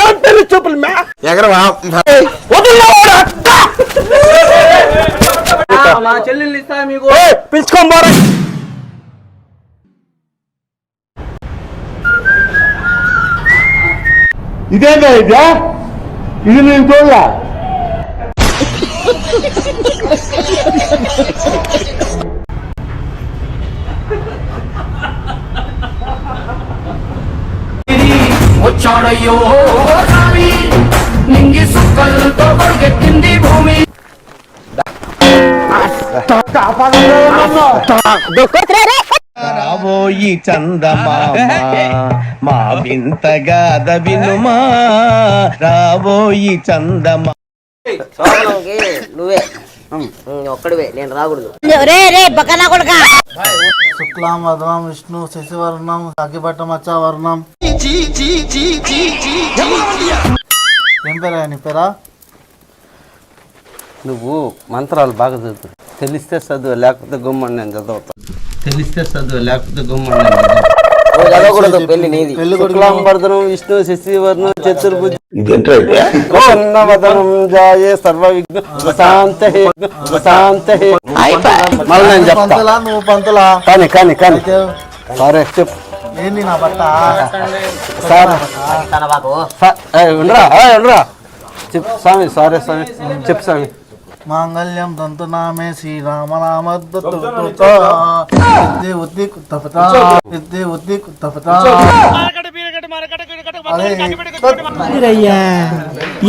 ఏం పెళ్ళి చూపులు మే? ఎగరవా? మా చెల్లెల్ని ఇస్తా మీకు. పిలుచుకొని పోరా ఇదేందా ఇదే ఇది నేను చూడలే వచ్చాడయ్యో స్వామి నింగి సుక్కలతో కొడుకెత్తింది భూమి. రాబోయి చందమామ మా వింతగాద వినుమా. రాబోయి చందమా. నువ్వే. ఒక్కడివే నేను రాకూడదు. రే రే బకనా కొడుకా. శుక్లాం వదనం విష్ణు శశివర్ణం అగ్గిపట్ట మచ్చావర్ణం ఏం పేరా నీ పేరా? నువ్వు మంత్రాలు బాగా చదువు తెలిస్తే చదువు లేకపోతే గుమ్మని నేను చదువుతా. తెలిస్తే చదువు లేకపోతే గుమ్మని నేను చదువుతా. నువ్వు చదవకూడదు పెళ్ళి నీది. పెళ్ళి శుక్లాంబర్ధనం విష్ణు శశివర్ణం చతుర్భుజ. వదనం జాయే సర్వ విఘ్న ప్రశాంత ప్రశాంత మళ్ళీ నేను చెప్తా పంతులా నువ్వు పంతులా. కానీ కానీ కానీ. అయితే. సరే చెప్పు. ఏంది నా బట్ట సార్. ఉండరా? ఉండరా? చెప్పు స్వామి సారీ స్వామి. చెప్పు స్వామి. మాంగళ్యం ఉద్ది కుత్తపత ఉద్ది కుత్తపత అయ్యా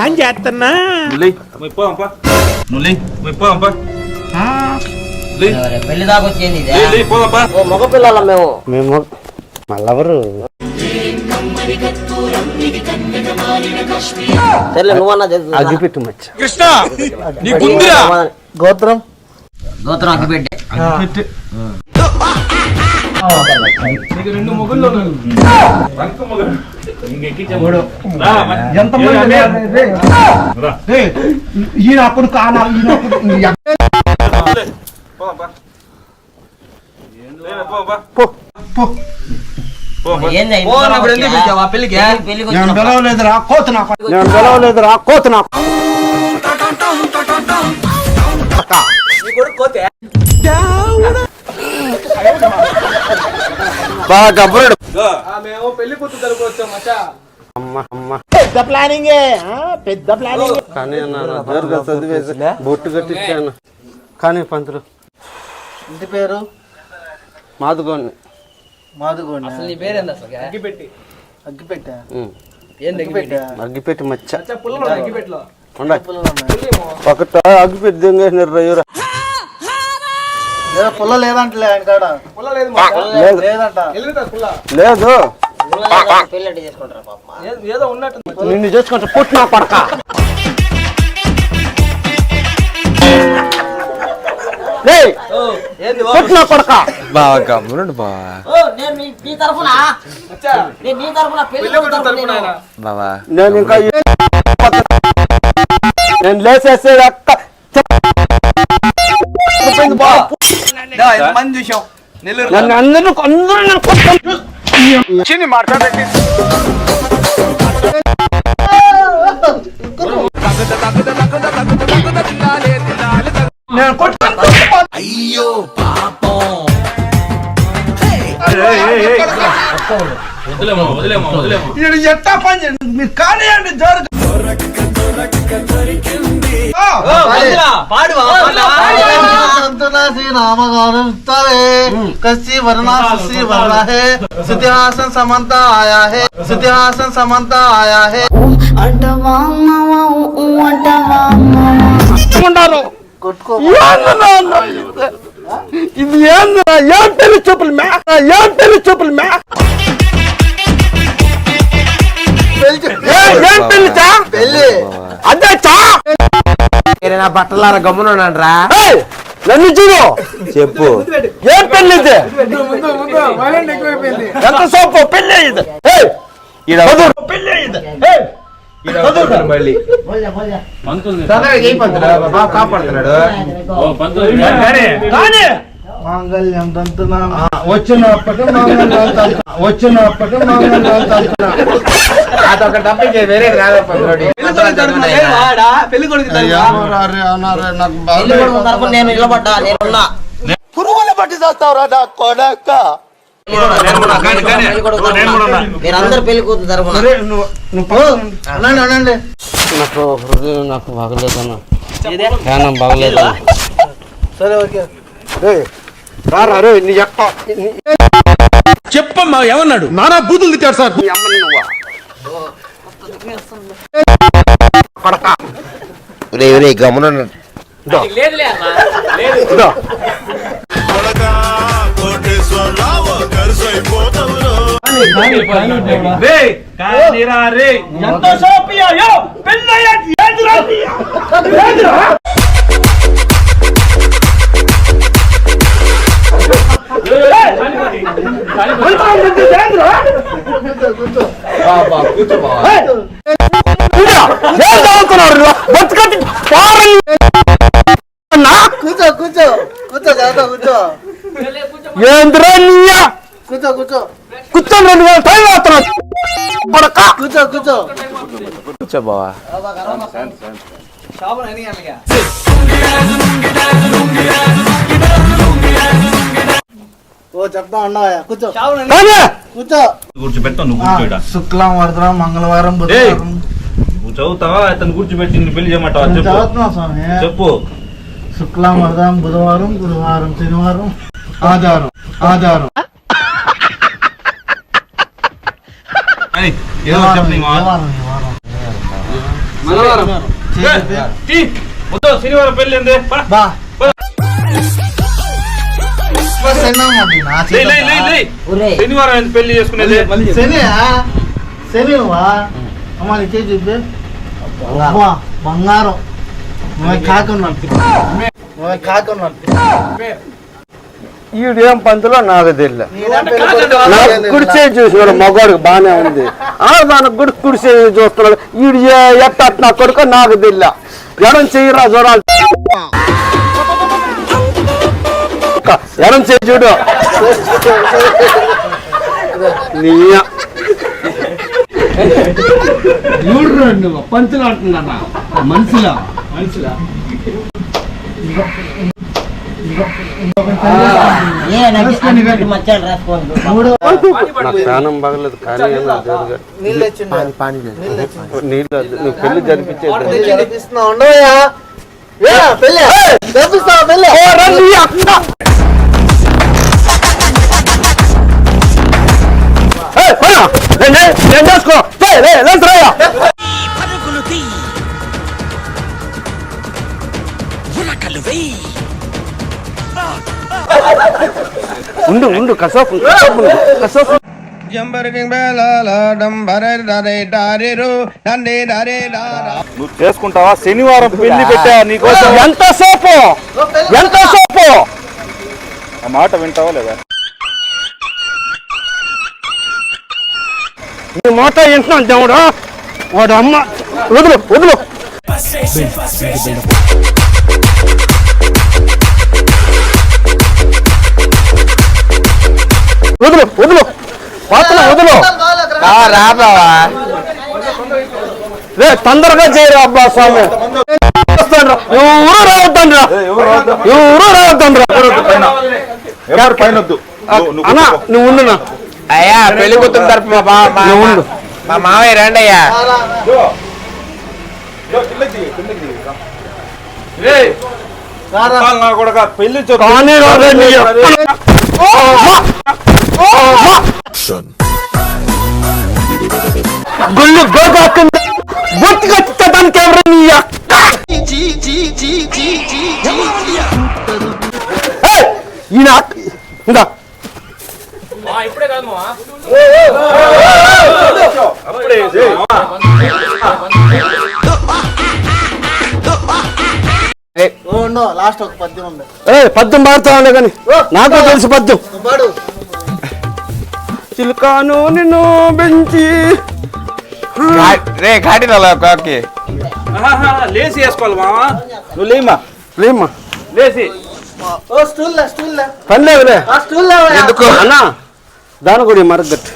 ఏం చేస్తున్నా పెళ్ళి దాకా వచ్చేది మగ పిల్లల మేము. మేము మళ్ళెవరు చదువు అగ్గిపెట్టు మచ్చ. గోత్రం? ఈయన అప్పుడు ఈయన కోత నా నేను పిలవలేదురా కోత? బాగా గబ్బరుడు. మేము పెళ్ళి కూతురు తరపు వచ్చాం మచ్చా. అమ్మ అమ్మ. పెద్ద ప్లానింగే ఆ, పెద్ద ప్లానింగ్ కానీ నా జోరుగా చదివేసి బొట్టు కట్టించాను. కానీ పంతులు. ఇంటి పేరు? మాదుగోని మాదుగోండి. నీ పేరేంది అసలు? అగ్గిపెట్టి. అగ్గిపెట్ట. ఉమ్. అగ్గిపెట్ట? అగ్గిపెట్టి. మచ్చ. ఒకట అగ్గిపెట్టి దొంగేసినారు రయ్యూరా పుల్ల లేదంటలే ఆయన కాడ. లేదు లేదంట. లేదు. చేసుకుంటారా పాప? నిన్ను చేసుకుంటే పుట్టినా పడక పుట్టినా పడక బాగా గమ్మునుండు బావా బావా. నేను ఇంకా నేను లేసేసే అక్క. చెప్పింది బాగా. నన్ను అందరూ అందరూ నన్ను కొట్టుకొని ఈడు ఎట్టా పని చేయండి మీరు కానివ్వండి జోరు संतना श्री नाम गौरव तवे कसी वरना सुश्री वरना है सिद्धासन समंता आया है सिद्धासन समंता आया है అంటవా అమ్మవా ఊ అంటవా అమ్మవా ఉన్నారు కొట్టుకో ఏందన్నా అన్న ఇది? ఇది ఏందిరా ఏం పెళ్లి చూపులు మే ఏం పెళ్లి చూపులు మే పెళ్ళి చా పెళ్ళి. అదే చా? నా బట్టలారా గమ్మునున్నాను రా నన్ను చూడు. చెప్పు. ఏం పెళ్ళి ఇది ఎంత సోపు? పెళ్ళి ఇది. పెళ్ళి ఇది. మళ్ళీ. కాపాడుతున్నాడు. కానీ. మాంగళ్యం తంతునా? వచ్చినప్పటి మాంగళ్యం వచ్చినప్పటి మాంగళ్యం తంతునా? అదొక తప్పించే వేరే రాదప్ప పెళ్ళి కొడుకు అయ్యా అరే అన్నారే నాకు బాగా పెళ్ళి కొడుకు తరపున నేను నిలబడ్డా? నేనున్నా. పురుగులు పట్టి చేస్తావురా నా కొడక. మీరందరూ పెళ్ళి కూతురు తరపున. నాకు హృదయం నాకు బాగలేదన్న. ధ్యానం బాగలేదన్న సరే ఓకే. రారా నీ చెప్పమ్మా ఏమన్నాడు? నానా బూతులు తిట్టాడు సార్. నీ అమ్మని నువ్వా? రే రే గమనం ఏం చదువుతున్నాడు అన్నా? కూర్చో కూర్చో. కూర్చో జాగ్రత్త కూర్చో. ఏందిరా నీయా? కూర్చో కూర్చో. కూర్చొని రెండు వేల టైం అవుతున్నాడు కొడక. కూర్చో కూర్చో. కూర్చో బావా ఓ చెప్తా ఉన్నావా కూర్చో. కూర్చో. కూర్చోబెడతావు నువ్వు కూర్చోడా శుక్లం వరదరం మంగళవారం. బుధవారం. నువ్వు చదువుతావా? అతను కూర్చోబెట్టి నిన్ను పెళ్ళి చేయమంటావా? చెప్పు. స్వామి. చెప్పు. శుక్లం వరదం బుధవారం గురువారం శనివారం ఆధారం ఆధారం ఏదో చెప్పు. మంగళవారం. శనివారం? పద. బా. శనివారం పెళ్ళి చేసుకునేది శని శని నువ్వా అమ్మ నీ చేయి చూపి. అబ్బా, బంగారం. ఈడేం పంతులో నాకు తెలియదు. నాకు కుడిసే తెలియదా? చూసినాడు మగవాడికి బాగానే ఉంది. ఆ దానికి కూడా కుడిసే చూస్తున్నాడు. ఈడు ఎట్ట అట్ట నా కొడుకు నాకు తెలియ ఎడం చెయ్యరా చూడాలి ఎడం చెయ్యి చూడు. నీ నువ్వు పంచులు అంటున్నా మనుషులా? ప్రాణం బాగలేదు కానీ. నీళ్ళు. నువ్వు పెళ్ళి జరిపించేది లేదురాయా ఉండు ఉండు కసోపు కసోపు ఉండు, కసోపు నువ్వు చేసుకుంటావా? శనివారం పెళ్ళి పెట్టా నీకోసం? ఎంత సోపు? ఎంత సోపు? ఆ మాట వింటావా లేదా? నీ మాట వింటున్నాను దేవుడు? వాడు అమ్మ. వదులు వదులు. వదులు వదులు. పాత్ర వదులు. రా బావా. రే తొందరగా చేయరా అబ్బా స్వామి. ఎవరు రావద్దండ్రా? ఎవరు రావద్దండ్రా? ఎవరు పైన. వద్దు? అన్నా నువ్వు ఉండునా? అయ్యా పెళ్ళి కూతురు తరపు మా బావ మా నువ్వు ఉండు. మా మావయ్య రండి అయ్యా పెళ్ళి. కానీ రాదే నీ! గుళ్ళు గోగాకుంది బొత్తి కట్టడానికి ఎవరు నీ అక్క ఏయ్! ఈయన అప్పుడే లాస్ట్ ఒక పద్యం ఉంది. ఏ పద్యం పాడుతా ఉండే కానీ నాకు తెలుసు పద్యం. పాడు. చిలుకాను నిన్ను పెంచి రే ఘాటి కాకి. లేసి వేసుకోవాలి మావా. నువ్వు లేమా లేమ్మా. లేసి. ఎందుకు? అన్నా దాని కూడా మరగట్టు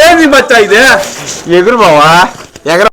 ఏది బచ్చా ఇదే? ఎగురు బావా ఎగరు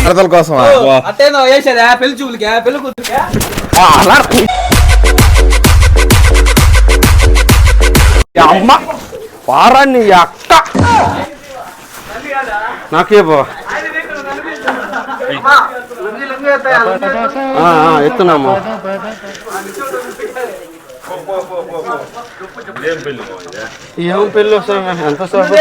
వరదల కోసమా? అట్టేనో వేసేదా పెళ్ళి చూపులకే పెళ్ళి కూతురుకే? అమ్మ వారాన్ని అక్క. నాకే బా ఎత్తున్నాము. ఏం పెళ్ళి వస్తాయి ఎంత సేపు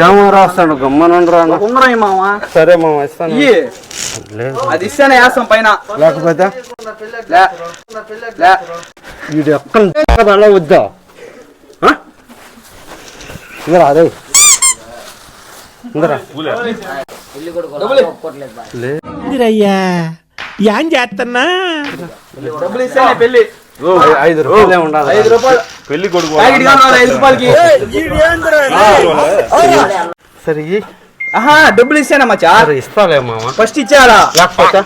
ఏమో రాస్తాడు గమ్మనండి రాను ఉంగరం మామ. సరే మామ ఇస్తాను. అది ఇస్తేనే వేస్తాం పైన. లేకపోతే. వీడు ఎక్కడ అలా వద్దా? ఆ? ఇందరా డబ్బులు ఇస్తేనే పెళ్ళి ఐదు రూపాయలే ఉండాలి. ఐదు రూపాయలు. పెళ్ళి కొడుకు ఐదు రూపాయలకి? సరే. ఆహా డబ్బులు ఇస్తేనా మచ్చా ఇస్తాలే మామ. ఫస్ట్ ఇచ్చారా లేకపోతే.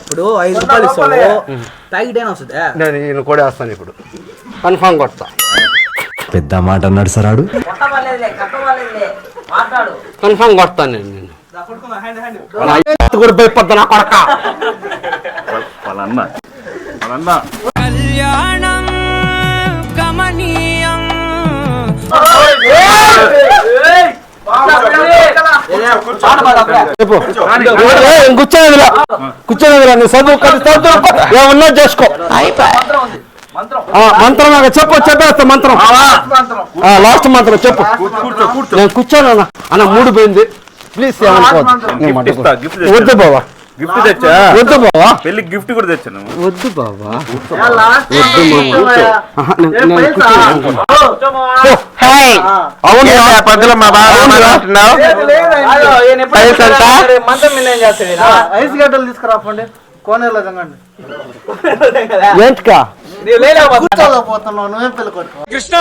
ఇప్పుడు ఐదు రూపాయలు ఇస్తావు ప్యాకెట్ అయినా వస్తుంది? నేను కూడా వేస్తాను ఇప్పుడు. కన్ఫామ్ కొడతా. పెద్ద మాట అన్నాడు కట్టవాలేదులే మాట్లాడు. కన్ఫామ్ కొడతాను నేను నిన్ను. నా ఎత్తు కూడా భయపడ్డా నా కొడక. నీ చదువు చదువుకో ఏమన్నా చేసుకో. ఆ, మంత్రం. నాకు చెప్పు చెప్పేస్తా మంత్రం. ఆ, లాస్ట్ మంత్రం చెప్పు. నేను కూర్చోను అన్న. అన్న మూడు పోయింది. ప్లీజ్. వద్దు బావా. గిఫ్ట్ తెచ్చా? వద్దు బావా. పెళ్ళి గిఫ్ట్ కూడా తెచ్చాను. వద్దు బావా. వద్దు హాయ్. అవును పద్దులో మా బావ తీసుకురాపండి. కోనేరులో తంగండి ఏంటికా? కృష్ణ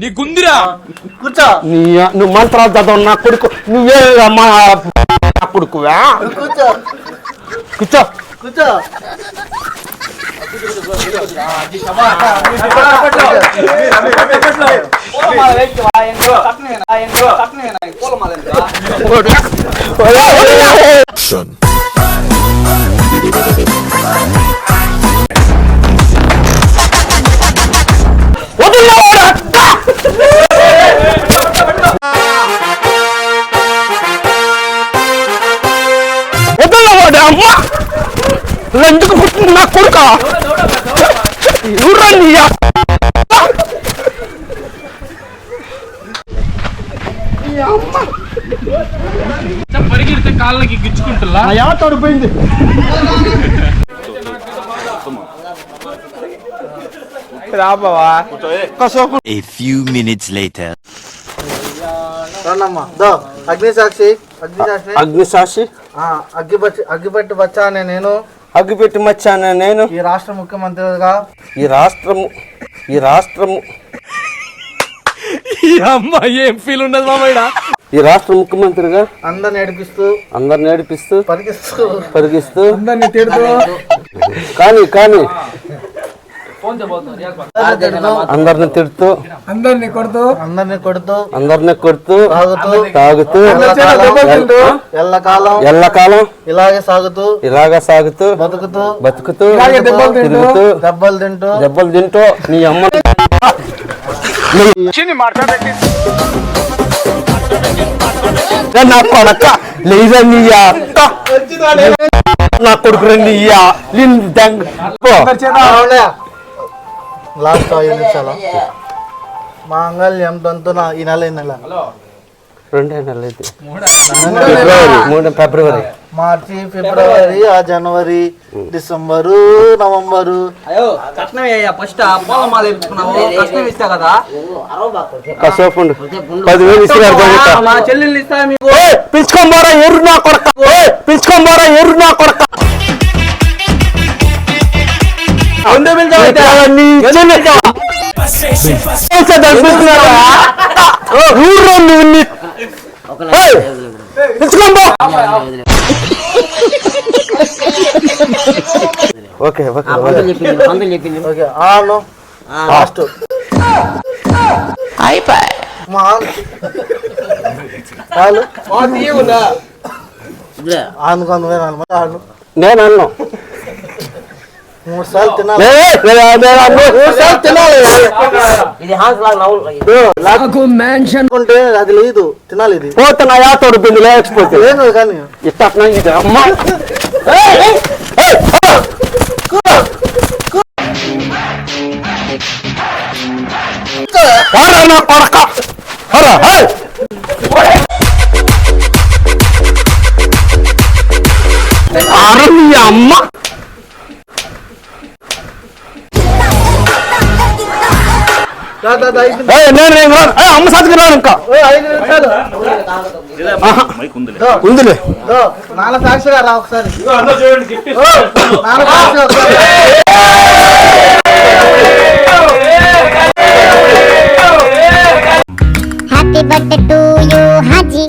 నీ గుందిరా. కూర్చో. నీ నువ్వు మంత్రాలు చదవవు నా కొడుకు. నువ్వే మా నా కొడుకువా? కూర్చో. కూర్చో. కూర్చో. అమ్మ ఎందుకు పుట్టింది? నా కొడుక? ఎవరా నీ అక్క? నా యావ తడిపోయింది రా బావా కాసేపు A few minutes later. రండమ్మా దో అగ్ని సాక్షి అగ్ని సాక్షి అగ్నిసాక్షి? ఆ, అగ్గిపట్టి నేను. అగ్గిపెట్టి మచ్చాను నేను. ఈ రాష్ట్ర ముఖ్యమంత్రిగా. ఈ రాష్ట్రము ఈ రాష్ట్రము. ఈ రాష్ట్ర ముఖ్యమంత్రిగా అందరిని ఏడిపిస్తూ అందరిని నేర్పిస్తూ పరిగిస్తూ పరిగిస్తూ అందరిని తిడుతూ. కానీ కానీ. అందరిని తిడుతూ అందరిని కొడుతూ అందరిని కొడుతూ అందరిని కొడుతూ తాగుతూ తాగుతూ. ఎల్లకాలం ఎల్లకాలం ఇలాగే సాగుతూ ఇలాగా సాగుతూ బతుకుతూ బతుకుతూ తిరుగుతూ దెబ్బలు తింటూ. దెబ్బలు తింటూ నీ అమ్మ ఏ నా కొడక. లేదా నీ కొడుకు పో. లాస్ట్ ఐదు నిమిషాలు. మాంగళ్యం తంతున ఈ నెల ఈ నెల రెండే నెలలు? అయితే ఫిబ్రవరి మూడు ఫిబ్రవరి. మార్చి ఫిబ్రవరి ఆ జనవరి డిసెంబరు నవంబరు. అయ్యో కట్నం అయ్యా ఫస్ట్ పొలం మాల తెచ్చుకున్నావు కట్నం ఇస్తా కదా. కాసేపు. పదివేలు ఇస్తారు మా చెల్లెళ్ళు ఇస్తా మీకు? పిచ్చుకోంబోరా ఎర్రు నా కొడక. పిచ్చుకోంబోరా ఎర్రు నా కొడక. చేసేది అనిపిస్తున్నావా? ఓ, ఊర్లో నువ్వు నీ- ఏయ్, పిలుచుకొని పో. ఓకే ఓకే పంతులు చెప్పింది ఓకే ఆను లాస్ట్ మా ఇదిలే. ఆనుకో నువ్వే నాలుగు మంది ఆను నేను అన్ను. మూడు సార్లు తినాలి ఇది హాన్స్ లాగా నవ్వులు అనుకుంటే అది లేదు తినాలి ఇది పోతే నా యాత లేకపోతే లేదు కానీ ఇది అమ్మ ఇంకా. ఉందిలే ఉందిలే. దో, నాన్న సాక్షిగా రా ఒకసారి. నాన్న సాక్షిగా హ్యాపీ బర్త్డే టు యూ హాజీ.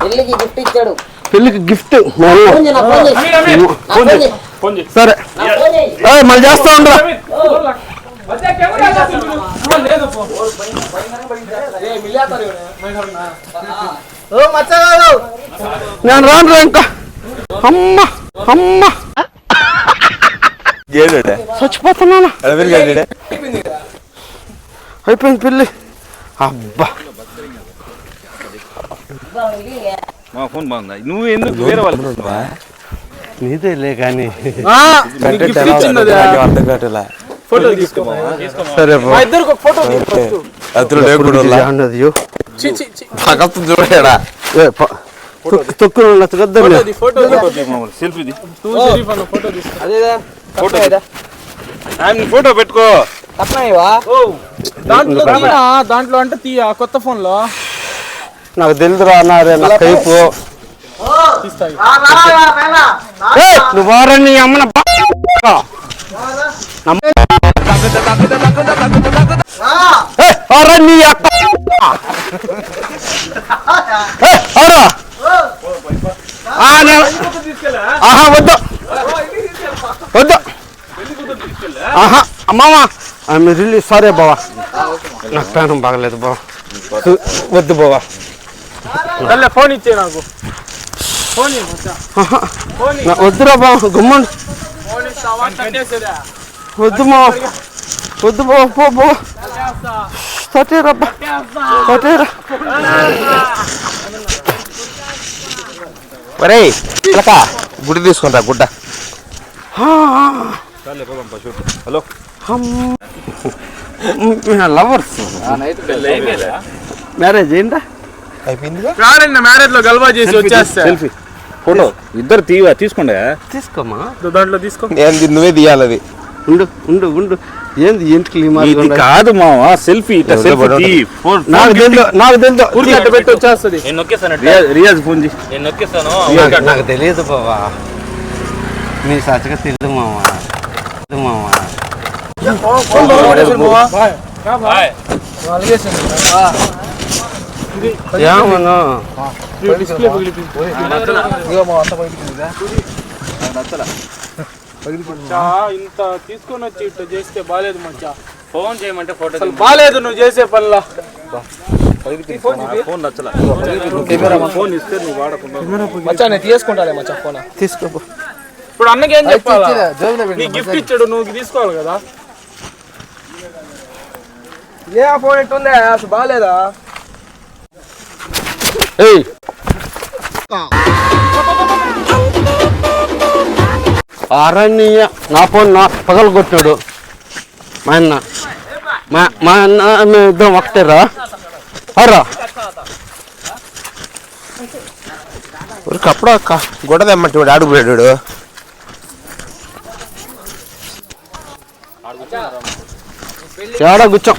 పెళ్ళికి గిఫ్ట్ ఇచ్చాడు. పెళ్ళికి గిఫ్ట్ సరే. మళ్ళీ చేస్తా ఉండరా ఓ మచ్చగాడు నేను రాను రా ఇంకా. అమ్మ అమ్మ. చచ్చిపోతున్నాను? అయిపోయింది పెళ్ళి అబ్బా. మా ఫోన్ బాగుందా? నువ్వు ఎందుకు వేరే వాళ్ళు నీదేలే కానీ. సరే. అతను. చూడడా? తొక్కులు ఫోటో పెట్టుకో. దాంట్లో? దాంట్లో అంటే తీయ? కొత్త ఫోన్లో నాకు తెలుదురా అన్నారే నా కైపు ఏయ్, నువ్వు వారని నీ అమ్మన నీ అక్క ఆహా వద్దు వద్దు ఆహా అమ్మమ్మా ఐఎమ్ రిలీ సారీ బావా నాకు ప్రాణం బాగలేదు బావా వద్దు బావా ఫోన్ ఇచ్చే నాకు వద్దురా ఇస్తావా కట్టేసేదా వద్దు మా. వద్దు పో ఒరే చిలక గుడి తీసుకుంటా గుడ్డ హలో. లవర్స్. మ్యారేజ్ ఏంటా రాడండి మ్యారేజ్లో గల్వా చేసి వచ్చేస్తా. Selfie photo. ఇద్దరు తీవా? తీసుకోండి. తీసుకోమా? దాంట్లో తీసుకో. ఏంది నువ్వే తీయాలి అది. ఉండు ఉండు ఉండు. ఏంది ఇంటికి ఇది కాదు మావా సెల్ఫీ ఇట్లా సెల్ఫీ నాకు తెలుసు నాకు తెలుసు ఊరికి అట్ట పెట్టి వచ్చేస్తుంది. నేను నొక్కేసాను రియాజ్ ఫోన్ చేసి నేను నొక్కేస్తాను. నాకు తెలియదు బావా. నీ సచ్చగా తెలియదు మావా. తెలియదు మావా. ఏమన్నా? ఇంత తీసుకొని వచ్చి ఇట్లా చేస్తే బాలేదు మచ్చా. ఫోన్ చేయమంటే ఫోటో బాలేదు నువ్వు చేసే పనిలా. ఫోన్ నచ్చల. ఫోన్ ఇస్తే నువ్వు వాడకుండా మచ్చా నేను తీసుకుంటాలే మచ్చా ఫోన్. తీసుకో ఇప్పుడు అన్నకి ఏం చెప్పాలా? నీ గిఫ్ట్ ఇచ్చాడు నువ్వు తీసుకోవాలి కదా? ఏ ఆ ఫోన్ ఎట్టుందే? అసలు బాగాలేదా ఏయ్! అరణ్య నా ఫోన్ నా పగలు కొట్టాడు మా అన్న. మా మా అన్న మేము ఇద్దరం ఒకటేరా అరా అక్క. గుడ్డ తెమ్మంటే వాడు ఆడిపోయాడు ఏడా కూర్చోం.